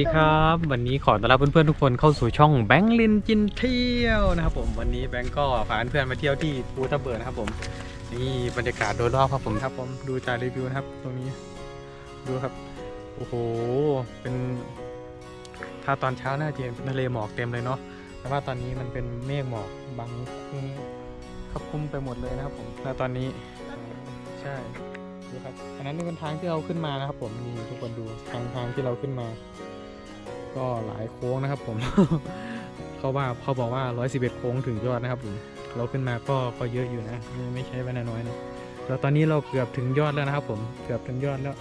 วัสดีครับ วันนี้ขอต้อนรับเพื่อนๆทุกคนเข้าสู่ช่องแบงค์ลินจินเที่ยวนะครับผมวันนี้แบงค์ก็พาเพื่อนๆมาเที่ยวที่ภูทับเบิกนะครับผมนี่บรรยากาศโดยรอบครับผมครับผมดูจากรีวิวนะครับ ตรงนี้ดูครับโอ้โหเป็นถ้าตอนเช้าน่าจะทะเลหมอกเต็มเลยเนาะแต่ว่าตอนนี้มันเป็นเมฆหมอกบังคลุมครอบคลุมไปหมดเลยนะครับผมแล้วตอนนี้ใช่ดูครับอันนั้นเป็นทางที่เราขึ้นมานะครับผมนี่ทุกคนดูทางทางที่เราขึ้นมา ก็หลายโค้งนะครับผมเขาว่าเขาบอกว่า 111 โค้งถึงยอดนะครับผมเราขึ้นมาก็ก็เยอะอยู่นะ ไม่ไม่ใช่ว่าน้อยๆนะแล้วตอนนี้เราเกือบถึงยอดแล้วนะครับ ผมเกือบถึงยอดแล้ว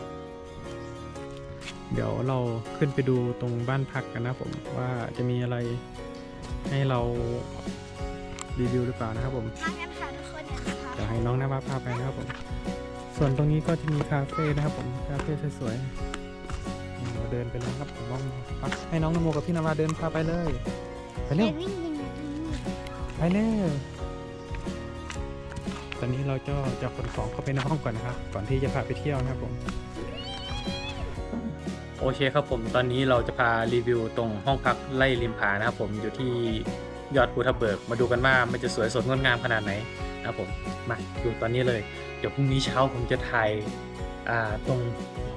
เดี๋ยวเราขึ้นไปดูตรงบ้านพักกันนะผมว่าจะมีอะไรให้เรารีวิวหรือเปล่านะครับผมมากันค่ะทุกคนนะคะเดี๋ยวให้น้องนภาพาไปนะครับผม ส่วนตรงนี้ก็จะมีคาเฟ่นะครับผมคาเฟ่สวยๆอืม เดินไปแล้วครับผมน้องไปให้น้องนโมกับพี่นาวาเดินพาไปเลย ไปเร็ววิ่งยิงไปเร็วตอนนี้เราจะจะขนของเข้าไปในห้องก่อนนะครับ ก่อนที่จะพาไปเที่ยวนะครับผม โอเคครับผม ตอนนี้เราจะพารีวิวตรงห้องพักไล่ริมผานะครับผมอยู่ที่ยอดภูทับเบิก มาดูกันว่ามันจะสวยสดงดงามขนาดไหนนะครับผม มาดูตอนนี้เลย เดี๋ยวพรุ่งนี้เช้าผมจะถ่ายตรง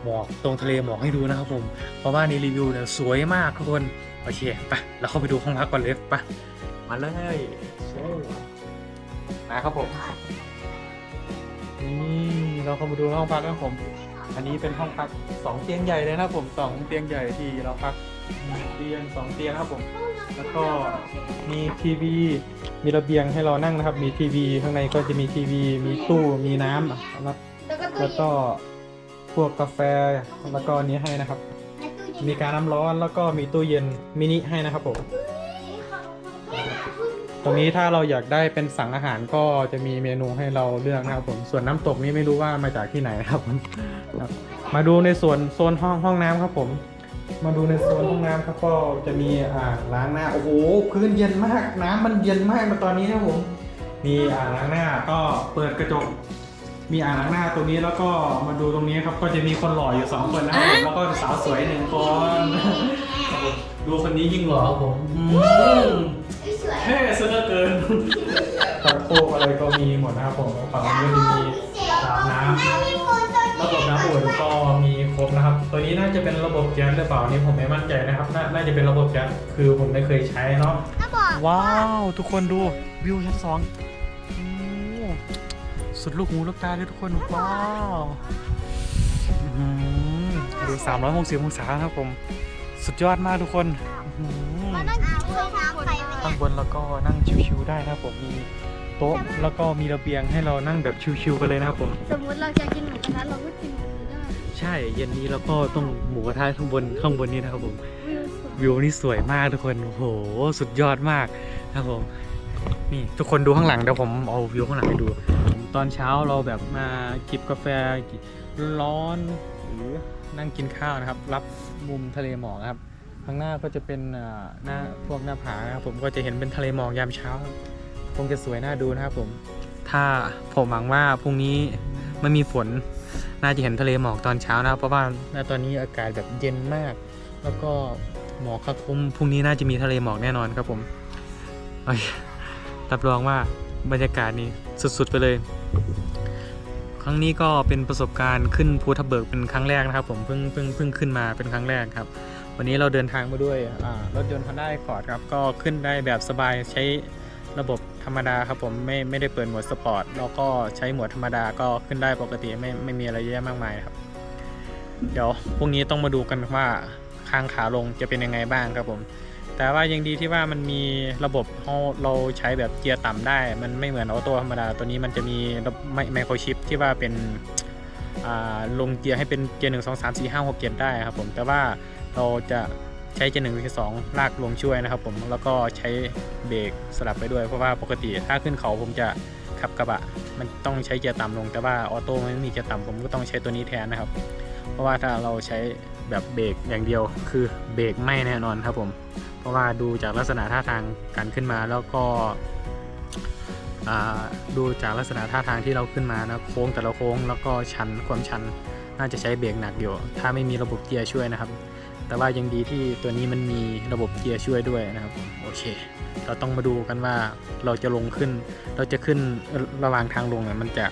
หมอกตรงทะเลหมอกให้ดูนะครับผม เพราะว่าในรีวิวเนี่ยสวยมากทุกคน โอเคไปเราเข้าไปดูห้องพักก่อนเลยไปมาเลยมาครับผมนี่เราเข้ามาดูห้องพักครับผม อันนี้เป็นห้องพักสองเตียงใหญ่เลยนะครับผมสองเตียงใหญ่ที่เราพักเตียงสองเตียงครับผม แล้วก็มีทีวีมีระเบียงให้เรานั่งนะครับ มีทีวีข้างในก็จะมีทีวี มีตู้ มีน้ำนะครับแล้วก็ พวกกาแฟแล้วก็อันนี้ให้นะครับในตู้เย็นมีการน้ำร้อนแล้วก็มีตู้เย็นมินิให้นะครับผมตรงนี้ถ้าเราอยากได้เป็นสั่งอาหารก็จะมีเมนูให้เราเลือกนะครับผมส่วนน้ำตกนี้ไม่รู้ว่ามาจากที่ไหนนะครับผมครับมาดูในส่วนโซนห้องห้องน้ำครับผม มาดูในโซนห้องน้ำครับก็จะมีอ่างล้างหน้าโอ้โหพื้นเย็นมากน้ำมันเย็นมากในตอนนี้นะครับผม มีอ่างล้างหน้าก็เปิดกระจก มีอ่างล้างหน้าตรงนี้แล้วก็มาดูตรงนี้ครับ ก็จะมีคนหล่ออยู่สองคนนะครับผมแล้วก็สาวสวยหนึ่งคนครับผมดูคนนี้ยิ่งหล่อครับผมอืมสวยเท่ซะเหลือเกินตะโคกอะไรก็มีหมดนะครับผมฝั่งนี้ก็จะมีอาบน้ำระบบน้ำอุ่นก็มีครบนะครับ ตัวนี้น่าจะเป็นระบบแก๊สหรือเปล่านี่ผมไม่มั่นใจนะครับ น่าน่าจะเป็นระบบแก๊สคือผมไม่เคยใช้เนาะถ้าบอก ว้าว ทุกคนดูวิวชั้นสองโอ้ สุดลูกหูลูกตาเลยทุกคนว้าวอื้อหือดู360องศาครับผม สุดยอดมากทุกคนอื้อหือมานั่งกินข้าวน้ำไปไม่ได้ข้างบนแล้วก็นั่งชิวๆได้นะครับผมมีโต๊ะแล้วก็มีระเบียงให้เรานั่งแบบชิวๆกันเลยนะครับผม สมมติเราจะกินหมูกระทะเราก็กินหมูได้ใช่เย็นนี้แล้วก็ต้องหมูกระทะข้างบนข้างบนนี้นะครับผมวิวสวยวิวนี่สวยมากทุกคนโอ้โหสุดยอดมากนะครับผมนี่ทุกคนดูข้างหลังเดี๋ยวผมเอาวิวข้างหลังให้ดู ตอนเช้าเราแบบมาจิบกาแฟร้อนหรือนั่งกินข้าวนะครับ รับมุมทะเลหมอกครับข้างหน้าก็จะเป็นหน้าพวกหน้าผานะครับผมก็จะเห็นเป็นทะเลหมอกยามเช้า คงจะสวยน่าดูนะครับผม ถ้าผมหวังว่าพรุ่งนี้ไม่มีฝนน่าจะเห็นทะเลหมอกตอนเช้านะครับเพราะว่าณตอนนี้อากาศแบบเย็นมาก แล้วก็หมอกคับคลุมพรุ่งนี้น่าจะมีทะเลหมอกแน่นอนครับผมอ้ยรับรองว่าบรรยากาศนี้สุดๆไปเลย ครั้งนี้ก็เป็นประสบการณ์ขึ้นภูทับเบิกเป็นครั้งแรกนะครับ ผมเพิ่งเพิ่งเพิ่งขึ้นมาเป็นครั้งแรกครับ วันนี้เราเดินทางมาด้วยรถยนต์ Honda Accord ครับก็ขึ้นได้แบบสบายใช้ระบบธรรมดาครับผมไม่ไม่ได้เปิดโหมดสปอร์ตแล้วก็ใช้โหมดธรรมดาก็ขึ้นได้ปกติไม่ไม่มีอะไรเยอะมากมายครับ เดี๋ยวพรุ่งนี้ต้องมาดูกันว่าข้างขาลงจะเป็นยังไงบ้างครับผม แต่ว่ายังดีที่ว่ามันมีระบบเราใช้แบบเกียร์ต่ำได้ มันไม่เหมือนออโต้ธรรมดา ตัวนี้มันจะมีไมโครชิปที่ว่าเป็นลงเกียร์ให้เป็นเกียร์หนึ่งสองสามสี่ห้าหกเกียร์ได้ครับผมแต่ว่าเราจะใช้เกียร์หนึ่งเกียร์สองลากลงช่วยนะครับผมแล้วก็ใช้เบรกสลับไปด้วยเพราะว่าปกติถ้าขึ้นเขาผมจะขับกระบะ มันต้องใช้เกียร์ต่ำลงแต่ว่าออโต้ไม่มีเกียร์ต่ำผมก็ต้องใช้ตัวนี้แทนนะครับ เพราะว่าถ้าเราใช้แบบเบรกอย่างเดียวคือเบรกไม่แน่นอนครับผม เพราะว่าดูจากลักษณะท่าทางการขึ้นมาแล้วก็ดูจากลักษณะท่าทางที่เราขึ้นมานะโค้งแต่ละโค้งแล้วก็ชันความชันน่าจะใช้เบรกหนักอยู่ถ้าไม่มีระบบเกียร์ช่วยนะครับ แต่ว่ายังดีที่ตัวนี้มันมีระบบเกียร์ช่วยด้วยนะครับโอเค เราต้องมาดูกันว่าเราจะลงขึ้น เราจะขึ้นระหว่างทางลงเนี่ยมันจะ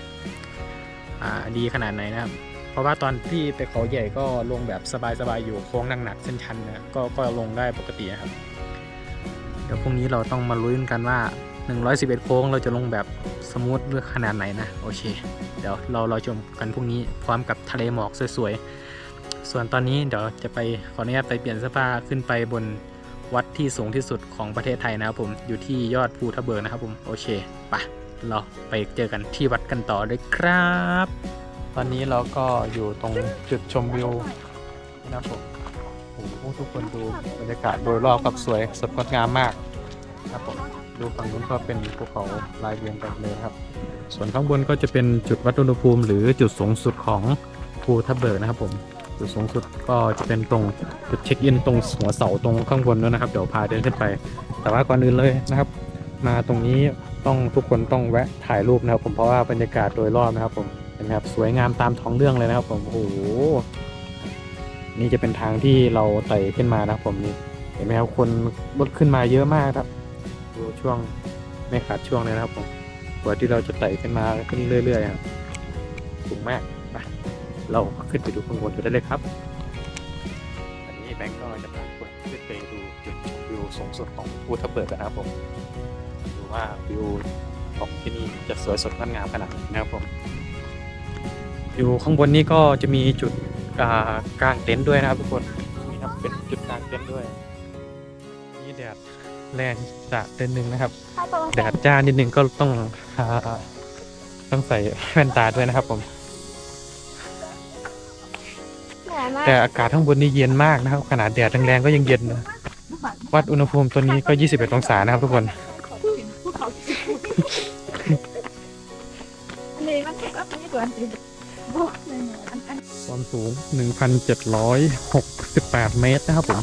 ดีขนาดไหนนะครับ เพราะว่าตอนที่ไปเขาใหญ่ก็ลงแบบสบายๆอยู่โค้งหนักๆเส้นชันนะก็ก็ลงได้ปกตินะครับ เดี๋ยวพรุ่งนี้เราต้องมาลุ้นกันว่า 111 โค้งเราจะลงแบบสมูทหรือขนาดไหนนะโอเค เดี๋ยวเราเราชมกันพรุ่งนี้พร้อมกับทะเลหมอกสวยๆ ส่วนตอนนี้เดี๋ยวจะไปขออนุญาตไปเปลี่ยนเสื้อผ้าขึ้นไปบนวัดที่สูงที่สุดของประเทศไทยนะครับผมอยู่ที่ยอดภูทับเบิกนะครับผมโอเคไปเราไปเจอกันที่วัดกันต่อเลยครับ ตอนนี้เราก็อยู่ตรงจุดชมวิวนะครับผมโอ้โหทุกคนดูบรรยากาศโดยรอบกับสวยสดงดงามมากครับผมดูฝั่งนู้นก็เป็นภูเขาลายเรียงกันเลยครับ ส่วนข้างบนก็จะเป็นจุดวัดอุณหภูมิ หรือจุดสูงสุดของภูทับเบิกนะครับผมจุดสูงสุดก็จะเป็นตรงจุดเช็คอินตรงหัวเสาตรงข้างบนด้วยนะครับเดี๋ยวพาเดินขึ้นไป แต่ว่าก่อนอื่นเลยนะครับ มาตรงนี้ต้องทุกคนต้องแวะถ่ายรูปนะครับผมเพราะว่าบรรยากาศโดยรอบนะครับผม ห็นไหมครับสวยงามตามท้องเรื่องเลยนะครับผมโอ้โหนี่จะเป็นทางที่เราไต่ขึ้นมานะผมนี่เห็นไหมครับคนรถขึ้นมาเยอะมากครับดูช่วงไม่ขาดช่วงเลยนะครับผมกว่าที่เราจะไต่ขึ้นมาขึ้นเรื่อยๆครับสูงมากไปเราขึ้นไปดูข้างบนกันได้เลยครับ อันนี้แบงก์ก็จะพาคนขึ้นไปดูจุดชมวิวสูงสุดของภูทับเบิกนะครับผมดูว่าวิวของที่นี่จะสวยสดงดงามขนาดไหนนะครับผม อยู่ข้างบนนี้ก็จะมีจุดอ่ากางเต็นท์ด้วยนะครับทุกคนนี่ครับเป็นจุดกางเต็นท์ด้วยนี่แดดแรงจะเดินหนึ่งนะครับแดดจ้านิดนึงก็ต้องอ่าต้องใส่แว่นตาด้วยนะครับผมแต่อากาศข้างบนนี่เย็นมากนะครับ ขนาดแดดแรงๆก็ยังเย็นนะวัดอุณหภูมิตัวนี้ก็ 21 องศานะครับทุกคนอันนี้มันก็ไม่ตัวอัน ความสูง 1,768 เมตรนะครับผม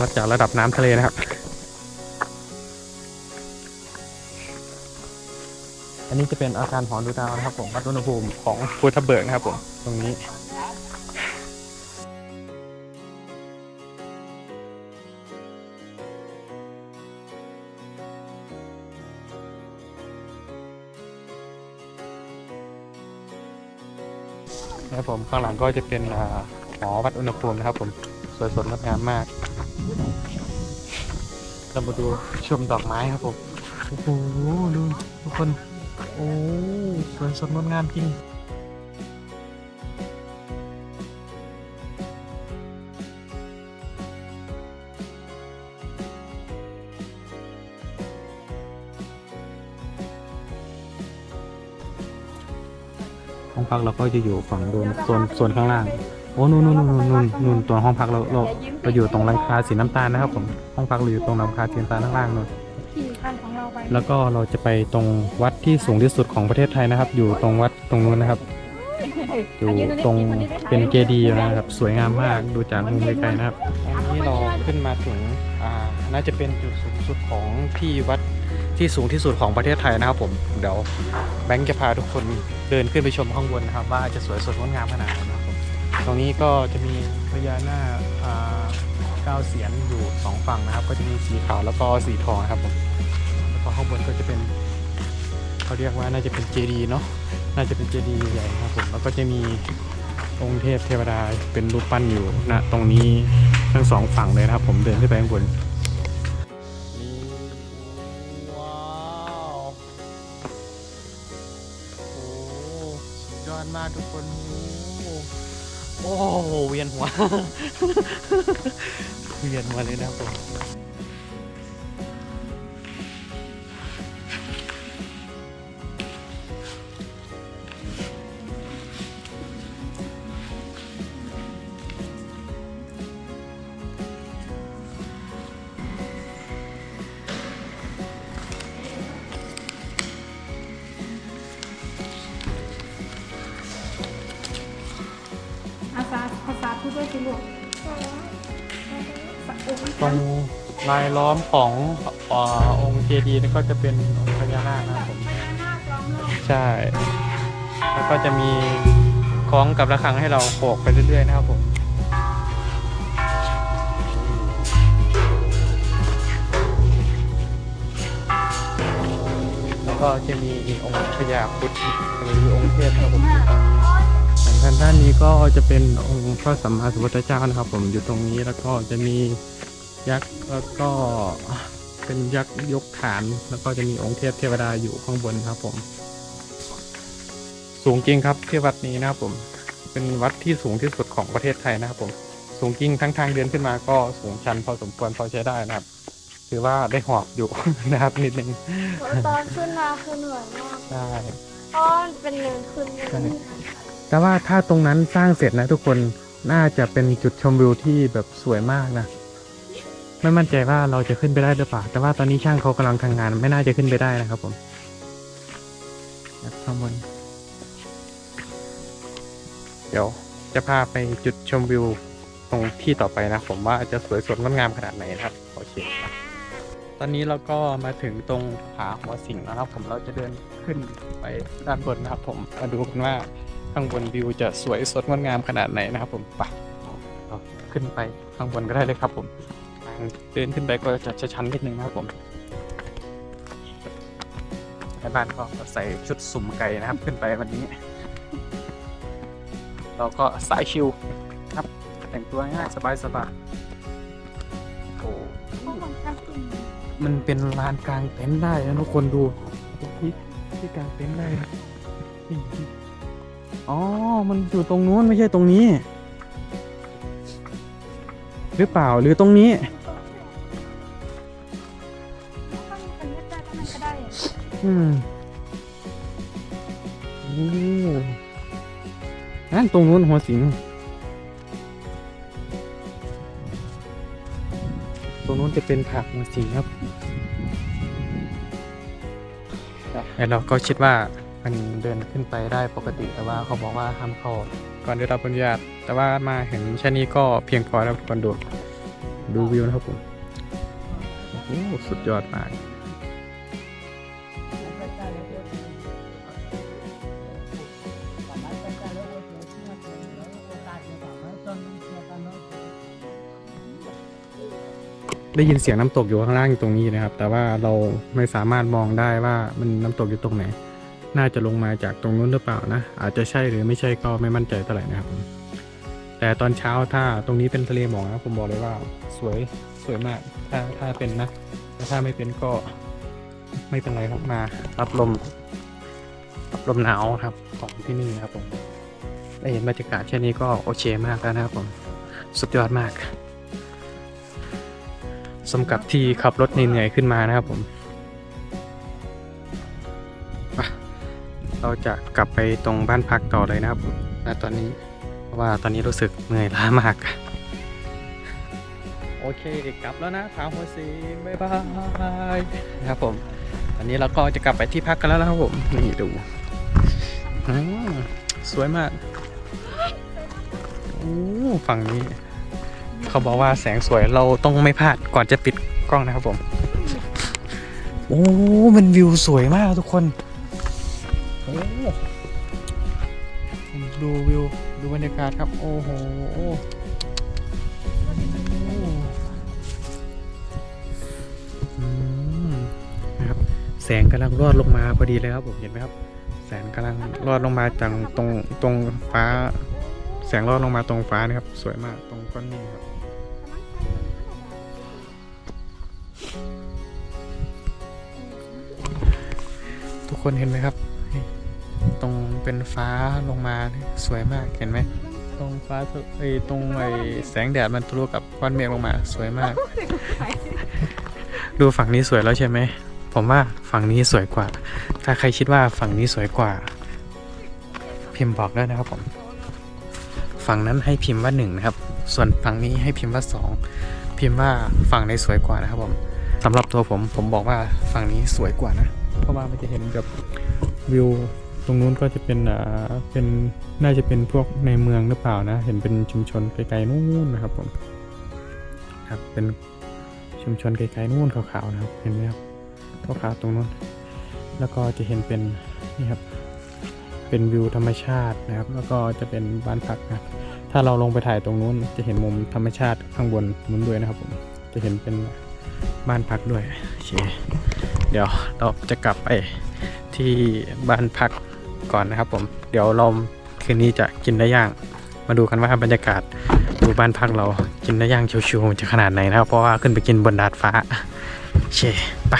วัดจากระดับน้ำทะเลนะครับ อันนี้จะเป็นอาคารหอดูดาวนะครับผมวัดอุณหภูมิของภูทับเบิกนะครับผม ตรงนี้ นะครับผมข้างหลังก็จะเป็นหอวัดอุณหภูมินะครับผมสวยสดงดงามมาก เรามาดูชมดอกไม้ครับผม โอ้โหดูทุกคน โอ้สวยสดงดงามจริง ห้องพักเราก็จะอยู่ฝั่งโดนโซนโซนข้างล่าง โอ้นู่นนู่นนู่นนู่นนู่นตัวห้องพักเราเราเราอยู่ตรงหลังคาสีน้ำตาลนะครับผมห้องพักเราอยู่ตรงหลังคาสีน้ำตาลข้างล่างนู่นแล้วก็เราจะไปตรงวัดที่สูงที่สุดของประเทศไทยนะครับ อยู่ตรงวัดตรงนู้นนะครับ อยู่ตรงเป็นเจดีย์นะครับ สวยงามมากดูจากมุมไกลๆนะครับอันนี้เราขึ้นมาถึงอ่าน่าจะเป็นจุดสูงสุดของที่วัดที่สูงที่สุดของประเทศไทยนะครับผม เดี๋ยวแบงค์จะพาทุกคน เดินขึ้นไปชมข้างบนนะครับ ว่าจะสวยสดงดงามขนาดไหนนะครับผมตรงนี้ก็จะมีพญานาคเก้าเสียนอยู่สองฝั่งนะครับ ก็จะมีสีขาวแล้วก็สีทองนะครับผมแล้วก็ข้างบนก็จะเป็นเขาเรียกว่าน่าจะเป็นเจดีย์เนาะน่าจะเป็นเจดีย์ใหญ่ครับผมแล้วก็จะมีองค์เทพเทวดาเป็นรูปปั้นอยู่ณตรงนี้ทั้งสองฝั่งเลยนะครับ ผมเดินขึ้นไปข้างบน ทุกคนโอ้โหเวียนหัว เวียนหัวเลยนะผม ตรงลายล้อมขององค์เจดีย์นี่ก็จะเป็นองค์พญานาคนะครับผมใช่ แล้วก็จะมีคล้องกับระฆังให้เราโขกไปเรื่อยๆนะครับผมแล้วก็จะมีอีกองค์พญาครุฑหรือองค์เทพครับผมางด้านนี้ก็จะเป็นองค์พระสัมมาสัมพุทธเจ้านะครับ ผมอยู่ตรงนี้แล้วก็จะมียักษ์แล้วก็เป็นยักษ์ยกฐาน แล้วก็จะมีองค์เทพเทวดาอยู่ข้างบนครับ ผม สูงจริงครับที่วัดนี้นะครับผม เป็นวัดที่สูงที่สุดของประเทศไทยนะครับ ผม สูงจริงทั้งทางเดินขึ้นมาก็สูงชันพอสมควรพอใช้ได้นะครับ ถือว่าได้หอบอยู่ นะครับนิดนึงตอนขึ้นมาคือเหนื่อยมากใช่เพราะมันเป็นเนินขึ้นเลยใช่ แต่ว่าถ้าตรงนั้นสร้างเสร็จนะทุกคนน่าจะเป็นจุดชมวิวที่แบบสวยมากนะ ไม่มั่นใจว่าเราจะขึ้นไปได้หรือเปล่า แต่ว่าตอนนี้ช่างเขากำลังทำงงาน ไม่น่าจะขึ้นไปได้นะครับผมข้างบน เดี๋ยวจะพาไปจุดชมวิวตรงที่ต่อไปนะ ผมว่าจะสวยสดงดงามขนาดไหนนะครับ โอเคครับตอนนี้เราก็มาถึงตรงผาหัวสิงแล้วนะครับ ผมเราจะเดินขึ้นไปด้านบนนะครับ ผมมาดูกันว่า ข้างบนวิวจะสวยสดงดงามขนาดไหนนะครับผมไปขึ้นไปข้างบนก็ได้เลยครับผมทางเดินขึ้นไปก็จะชันนิดนึงนะครับผมในบ้านก็ใส่ชุดสุ่มไก่นะครับ ขึ้นไปวันนี้ เราก็สายชิลครับ แต่งตัวง่ายสบายสบายโอ้มันเป็นลานกลางเต็นท์ได้นะทุกคนดูที่ที่กลางเต็นท์ได้นี่ อ๋อ มันอยู่ตรงนู้นไม่ใช่ตรงนี้ หรือเปล่าหรือตรงนี้ก็มีคนเลือกได้ก็มันก็ได้อะอืมนั่นตรงนู้นหัวสิงตรงนู้นจะเป็นผักหัวสิงครับแล้วเราก็คิดว่า มันเดินขึ้นไปได้ปกติแต่ว่าเขาบอกว่าห้ามเข้าก่อนได้รับอนุญาตแต่ว่ามาเห็นแค่นี้ก็เพียงพอแล้วทุกคนดูดูวิวนะครับผมโอ้สุดยอดมากได้ยินเสียงน้ำตกอยู่ข้างล่างตรงนี้นะครับ แต่ว่าเราไม่สามารถมองได้ว่ามันน้ำตกอยู่ตรงไหน น่าจะลงมาจากตรงนู้นหรือเปล่านะ อาจจะใช่หรือไม่ใช่ก็ไม่มั่นใจเท่าไหร่นะครับผมแต่ตอนเช้าถ้าตรงนี้เป็นทะเลหมอกนะผมบอกเลยว่าสวยสวยมาก ถ้าถ้าเป็นนะแต่ถ้าไม่เป็นก็ไม่เป็นไรครับมารับลมรับลมหนาวครับของที่นี่นะครับผมได้เห็นบรรยากาศแค่นี้ก็โอเคมากแล้วนะครับผมสุดยอดมากสมกับที่ขับรถเหนื่อยขึ้นมานะครับผม เราจะกลับไปตรงบ้านพักต่อเลยนะครับผมณตอนนี้เพราะว่าตอนนี้รู้สึกเหนื่อยล้ามาก โอเคกลับแล้วนะถามหัวสิงบ๊ายบายนะครับผม ตอนนี้เราก็จะกลับไปที่พักกันแล้วนะครับผม นี่ดูอืมสวยมากโอ้ฝั่งนี้ เขาบอกว่าแสงสวยเราต้องไม่พลาดก่อนจะปิดกล้องนะครับผม โอ้มันวิวสวยมากทุกคนโอ้ ดูวิว ดูบรรยากาศครับ โอ้โหอืมนะครับ แสงกำลังรอดลงมาพอดีเลยครับผมเห็นไหมครับ แสงกำลังรอดลงมาจากตรงตรงฟ้า แสงรอดลงมาตรงฟ้านะครับ สวยมากตรงก้อนเมฆครับทุกคนเห็นไหมครับ เป็นฟ้าลงมาสวยมากเห็นไหมตรงฟ้าไอ้ตรงไอ้แสงแดดมันทะลุกับก้อนเมฆลงมาสวยมาก ดูฝั่งนี้สวยแล้วใช่ไหมผมว่าฝั่งนี้สวยกว่า ถ้าใครคิดว่าฝั่งนี้สวยกว่า พิมพ์บอกได้วยนะครับผม ฝั่งนั้นให้พิมพ์ว่าหนึ่งนะครับ ส่วนฝั่งนี้ให้พิมพ์ว่าสองพิมพ์ว่าฝั่งไหนสวยกว่านะครับผมสำหรับตัวผมผมบอกว่าฝั่งนี้สวยกว่านะ เพราะว่ามันจะเห็นกับวิว ตรงนู้นก็จะเป็นอ่าเป็นน่าจะเป็นพวกในเมืองหรือเปล่านะ เห็นเป็นชุมชนไกลๆนู่นนะครับผมครับเป็นชุมชนไกลๆนู่นขาวๆนะครับ เห็นไหมครับขาวๆตรงนู้น แล้วก็จะเห็นเป็นนี่ครับเป็นวิวธรรมชาตินะครับ แล้วก็จะเป็นบ้านพักนะครับถ้าเราลงไปถ่ายตรงนู้น จะเห็นมุมธรรมชาติข้างบนนู้นด้วยนะครับผมจะเห็นเป็นบ้านพักด้วยโอเคเดี๋ยวเราจะกลับไปที่บ้านพัก ก่อนนะครับ ผม เดี๋ยวเราคืนนี้จะกินได้ย่าง มาดูกันว่าบรรยากาศดูบ้านพักเรากินได้ย่างชิวๆมันจะขนาดไหนนะครับ เพราะว่าขึ้นไปกินบนดาดฟ้าเช่ไป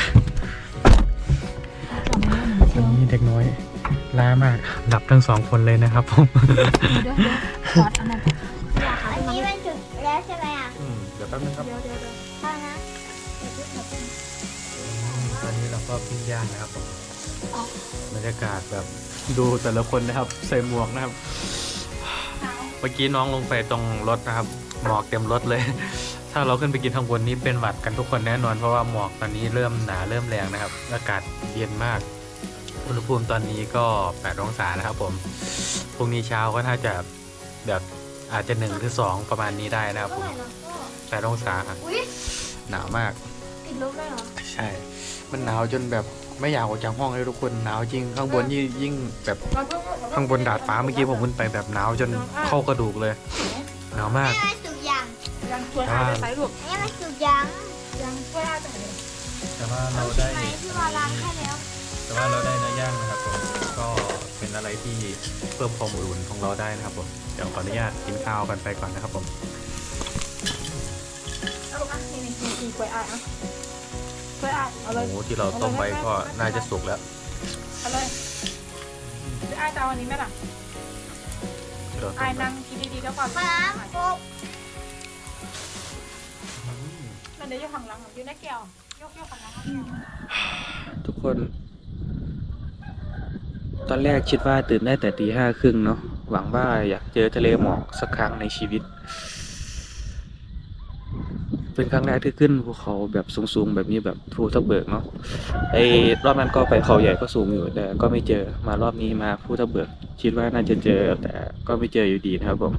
วันนี้เด็กน้อยล้ามากหลับทั้งสองคนเลยนะครับผมเดี๋ยวเดี๋ยวขอดอันนั้นอันนี้มันจุดแล้วใช่ไหมอะเดี๋ยวแป๊บนึงครับเดี๋ยวเดี๋ยวเดี๋ยวใช่นะตอนนี้เราก็ปิ้งย่างนะครับผมบรรยากาศแบบ ดูแต่ละคนนะครับ ใส่หมวกนะครับ เมื่อกี้น้องลงไปตรงรถนะครับ หมอกเต็มรถเลย ถ้าเราขึ้นไปกินข้างบนนี้เป็นหวัดกันทุกคนแน่นอน เพราะว่าหมอกตอนนี้เริ่มหนาเริ่มแรงนะครับ อากาศเย็นมาก อุณหภูมิตอนนี้ก็ 8 องศานะครับผม พรุ่งนี้เช้าก็น่าจะแบบอาจจะ1หรือ 2 ประมาณนี้ได้นะครับผม8องศาครับอุ้ยหนาวมาก ติดลบเลยเหรอ ใช่ มันหนาวจนแบบ ไม่อยากออกจากห้องเลยทุกคนหนาวจริงข้างบนยิ่งยิ่งแบบข้างบนดาดฟ้าเมื่อกี้ผมขึ้นไปแบบหนาวจนเข้ากระดูกเลยหนาวมากนี่มันสุกยังยังช่วยอาไปใส่ลูกนี่มันสุกยังยังช่วยอาไปไหนแต่ว่าเราใช่ได้ไหมพี่วาล้างให้แล้วแต่ว่าเราได้เนื้อย่างนะครับผมก็เป็นอะไรที่เพิ่มความอุ่นของเราได้นะครับผมเดี๋ยวขออนุญาตกินข้าวกันไปก่อนนะครับผมเอาลูกอะนี่นี่นี่นี่ช่วยอาอะ ช่วยอาเอาเลยหมูที่เราต้มไว้ก็น่าจะสุกแล้วเอาเลยช่วยอาจะเอาอันนี้ไหมล่ะที่เราต้อายมไว้นั่งกินดีๆก็ก่อนมาโกบมันเดี๋ยวอยู่ข้างหลังอยู่ในแก้วยกยกข้างหลังเอาแก้วทุกคน ตอนแรกคิดว่าตื่นได้แต่ตีห้าครึ่งเนาะหวังว่าอยากเจอทะเลหมอกสักครั้งในชีวิต เป็นครั้งแรกที่ขึ้นภูเขาแบบสูงๆ แบบนี้แบบภูทับเบิกเนาะไอ้รอบนั้นก็ไปเขาใหญ่ก็สูงอยู่แต่ก็ไม่เจอมารอบนี้มาภูทับเบิกคิดว่าน่าจะเจอแต่ก็ไม่เจออยู่ดีนะครับผม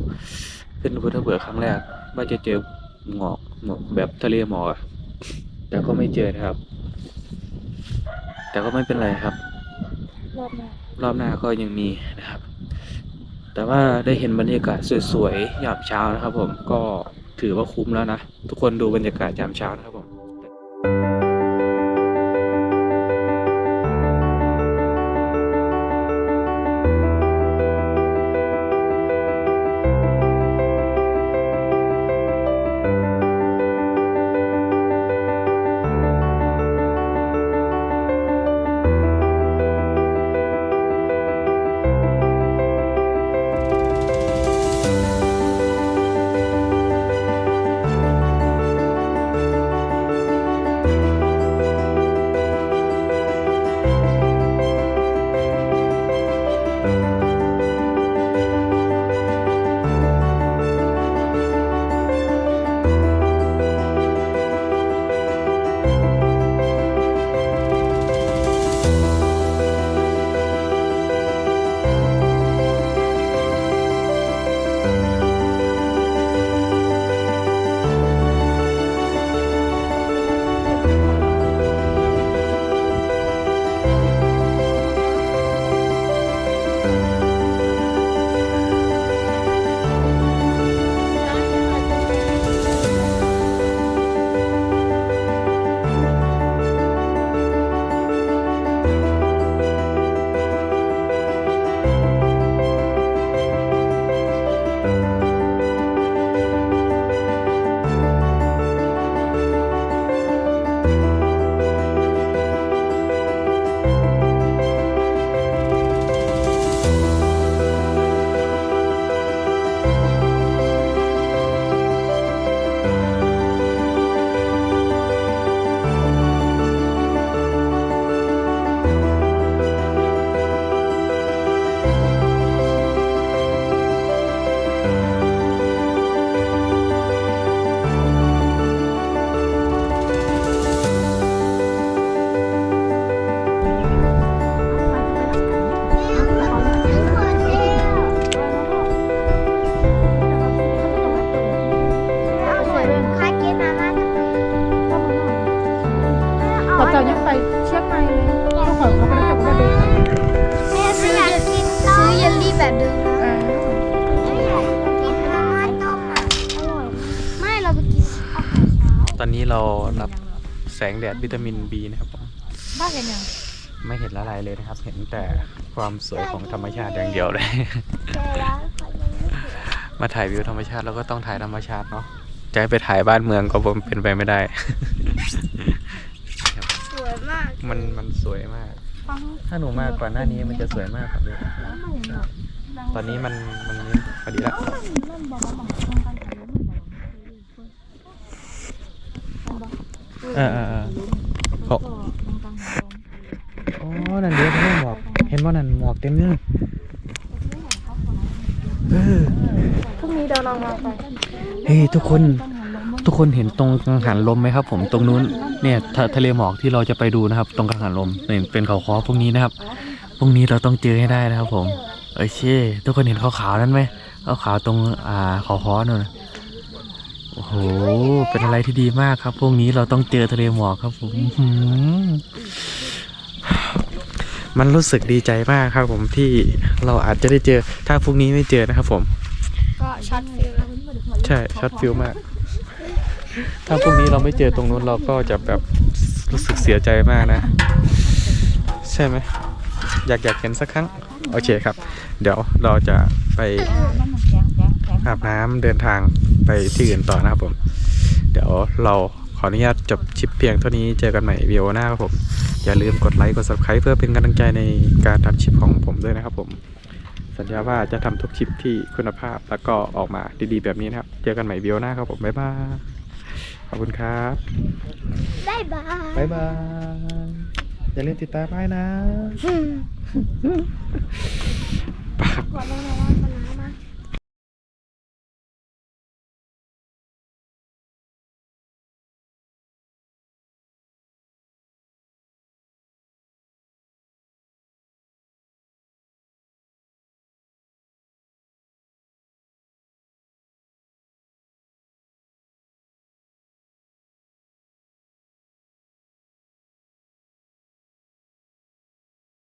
ขึ้นภูทับเบิกครั้งแรกว่าจะเจอหมอกหมอกแบบทะเลหมอกอะแต่ก็ไม่เจอนะครับ แต่ก็ไม่เป็นไรครับ รอบหน้ารอบหน้าก็ยังมีนะครับ แต่ว่าได้เห็นบรรยากาศสวยๆยามเช้านะครับ ผมก็ ถือว่าคุ้มแล้วนะ ทุกคนดูบรรยากาศยามเช้านะครับ งแดดวิตามิน B นะครับผมบ้านเห็นยังไม่เห็นอะไรเลยนะครับ เห็นแต่ความสวยของธรรมชาติอย่างเดียวเลยใจร้ายเขายังไม่ถึงมาถ่ายวิวธรรมชาติเราก็ต้องถ่ายธรรมชาติเนาะจะให้ไปถ่ายบ้านเมืองก็เป็นไปไม่ได้ สวยมากมันมันสวยมากฟังถ้าหนูมาก่อนหน้านี้มันจะสวยมากกว่านี้แล้วมันแบบตอนนี้มันมันนี่พอดีละเริ่มบอกว่าหมองตรงกันถ่ายรูปมันบอกมันบอก เออเออเออแล้วก็ตรงกลางหาลมอ๋อนั่นเดียวเห็นหมอกเห็นว่านั่นหมอกเต็มเลยเออพรุ่งนี้เราลองมาไปเฮ้ยทุกคน ทุกคนเห็นตรงกังหันลมไหมครับผมตรงนู้นเนี่ยทะทะเลหมอกที่เราจะไปดูนะครับ ตรงกังหันลมเนี่ยเป็นเขาคอพวกนี้นะครับพวกนี้เราต้องเจอให้ได้นะครับผมโอเคทุกคนเห็นขาวๆนั้นไหมขาวๆตรงอ่าเขาคอนู่นน่ะ โอ้โห เป็นอะไรที่ดีมากครับ พวกนี้เราต้องเจอทะเลหมอกครับผมอื้อหือมันรู้สึกดีใจมากครับผมที่เราอาจจะได้เจอ ถ้าพวกนี้ไม่เจอนะครับผม ก็ช็อตฟิลแล้วใช่ช็อตฟิลมาก ถ้าพรุ่งนี้เราไม่เจอตรงนู้นเราก็จะแบบรู้สึกเสียใจมากนะ ใช่ไหมอยากอยากเห็นสักครั้ง โอเคครับ เดี๋ยวเราจะไปนั่นมันแข็งแข็งแข็งอาบน้ำเดินทาง ไปที่อื่นต่อนะครับผม เดี๋ยวเราขออนุญาตจบคลิปเพียงเท่านี้เจอกันใหม่วิดีโอหน้าครับผม อย่าลืมกดไลค์กด subscribe เพื่อเป็นกำลังใจในการทำคลิปของผมด้วยนะครับผม สัญญาว่าจะทำทุกคลิปที่คุณภาพแล้วก็ออกมาดีๆแบบนี้นะครับ เจอกันใหม่วิดีโอหน้าครับผมบ๊ายบายขอบคุณครับบ๊ายบายบ๊ายบายอย่าลืมติดตามไว้นะอืมปากก่อนแล้ว